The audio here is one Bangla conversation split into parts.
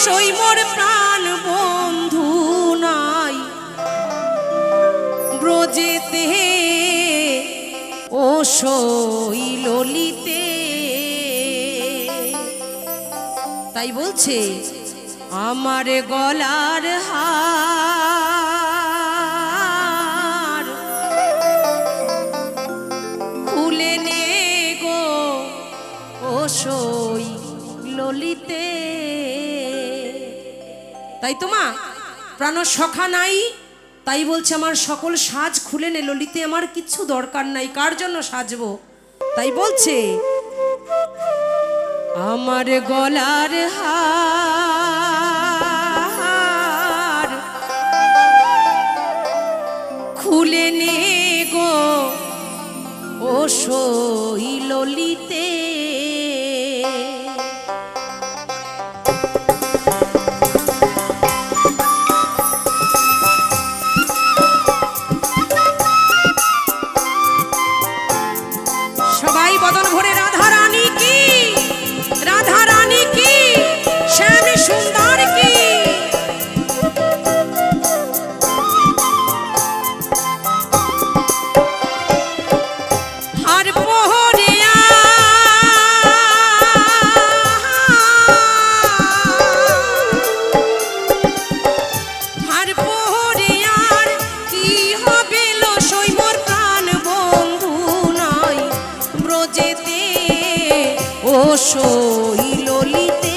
লো সৈমর প্রাণ বন্ধু নাই। ব্রজেতে ও সই ললিতে তাই বলছে, আমার গলার হার। খুলে নে গো ও সই ললিতে তাই তো মা? প্রাণ সখা নাই, তাই বলছে আমার সকল সাজ খুলে নে, ললিতে আমার কিছু দরকার নাই, কার জন্য সাজবো? তাই বলছে, আমার গলার হার ব্রজেতে ও সই ললিতে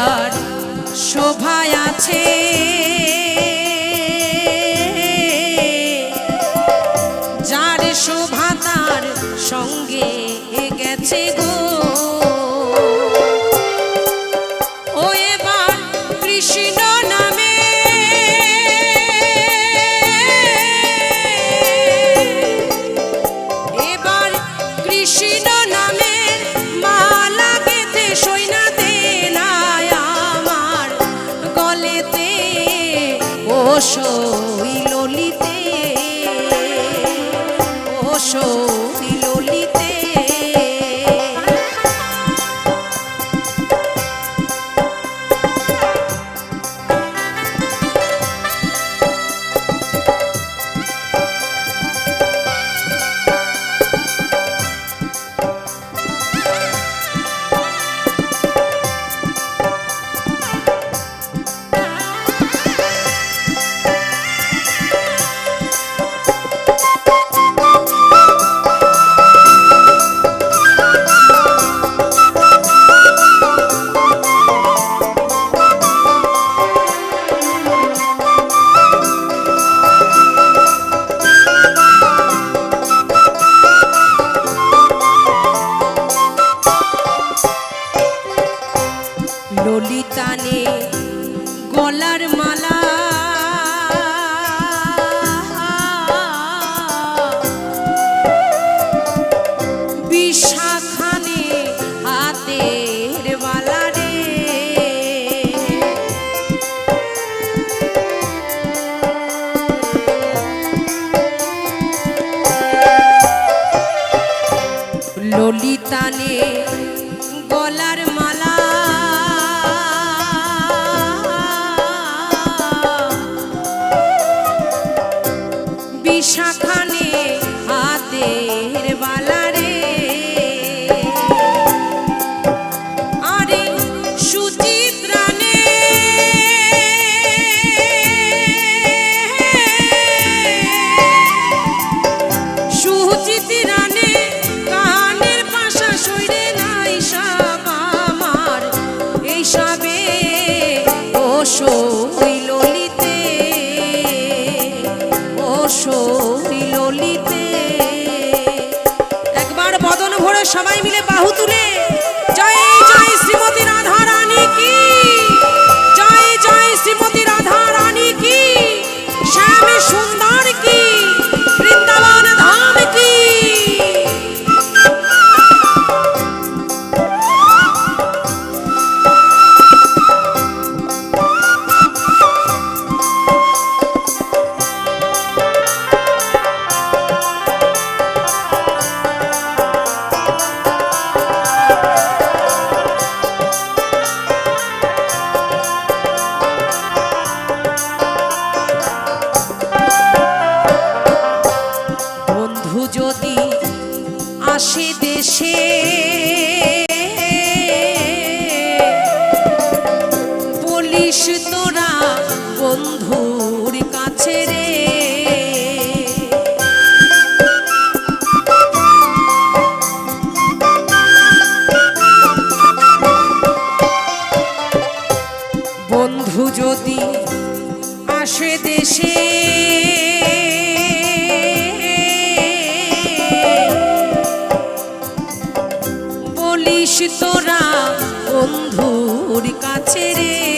আর শোভায় আছে। যার শোভা তার সঙ্গে গেছে গো। ও এবার কৃষ্ণ সই ললিতে Carolina. chacana. সবাই মিলে বাহু তুলে তোরা বন্ধুর কাছে রে। বন্ধু যদি আসে দেশে বলিস তোরা বন্ধুর কাছে রে।